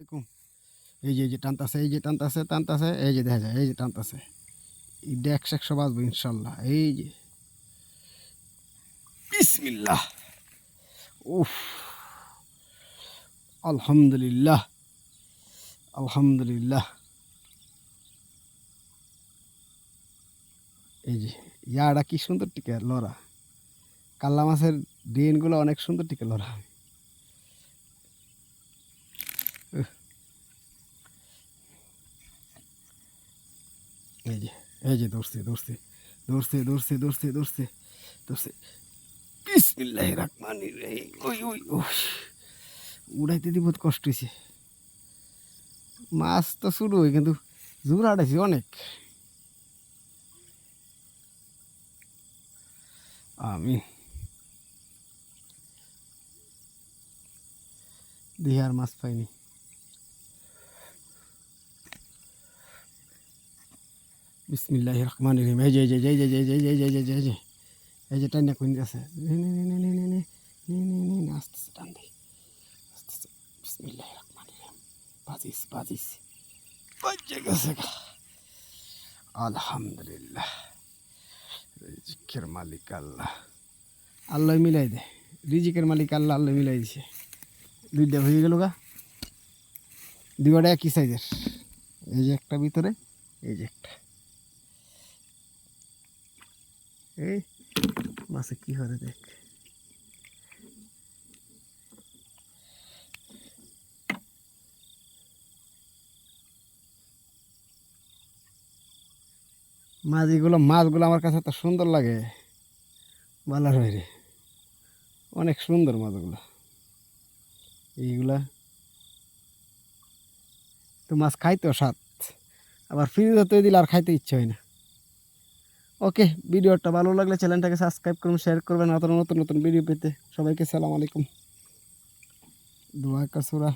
এই যে এই যে টানতাছে, এই যে টানতাছে এই যে দেখা যায়, এই যে টানতাছে। এই একশো একশো বাজবো, ইনশাল্লাহ, এই যে। বিসমিল্লাহ। উফ। আলহামদুলিল্লাহ। আলহামদুলিল্লাহ। এই যে ইয়াটা কি সুন্দর টিকে লড়া কাল্লা মাছের ড্রেনগুলো অনেক সুন্দর টিকে লড়া এই যে এই যে দৌড়ছে দৌড়ছে দৌড়ছে দৌড়ছে দৌড়ছে দৌড়ছে দৌড়ছে ওই উড়াইতে দিব কষ্ট হয়েছে মাছ তো শুরু হয় কিন্তু জোর আড়াইছে অনেক আমি দিয়ে আর মাছ পাইনি বিসমিল্লাহ রহমান রহিম এই যে যে যে যে যে এই যে এই যে এই যে এই যে আছে নে নে নে নে নে আস্তে আস্তে টান দে আস্তে আস্তে বিসমিল্লাহ রহমান রহিম বাজিস বাজিস বাজে গেছে আলহামদুলিল্লাহ রিজিকের মালিক আল্লাহ আল্লাহ মিলাই দে রিজিকের মালিক আল্লাহ আল্লাহ মিলাই দিছে দুইটা হয়ে গেল গা দুইটা একই সাইজের এই যে একটা ভিতরে এই যে একটা এই মাছে কি হরে দেখ। মাছ এগুলো মাছগুলো আমার কাছে তো সুন্দর লাগে। ভালো হয় রে অনেক সুন্দর মাছগুলো। এইগুলা। তো মাছ খাইতেও স্বাদ। আবার ফ্রিজে তৈরি দিলে আর খাইতে ইচ্ছে হয় না। ওকে, ভিডিওটা ভালো লাগলে চ্যানেলটাকে সাবস্ক্রাইব করুন শেয়ার করবেন নতুন নতুন নতুন ভিডিও পেতে। সবাইকে সালাম আলাইকুম। দোয়া কাসুরা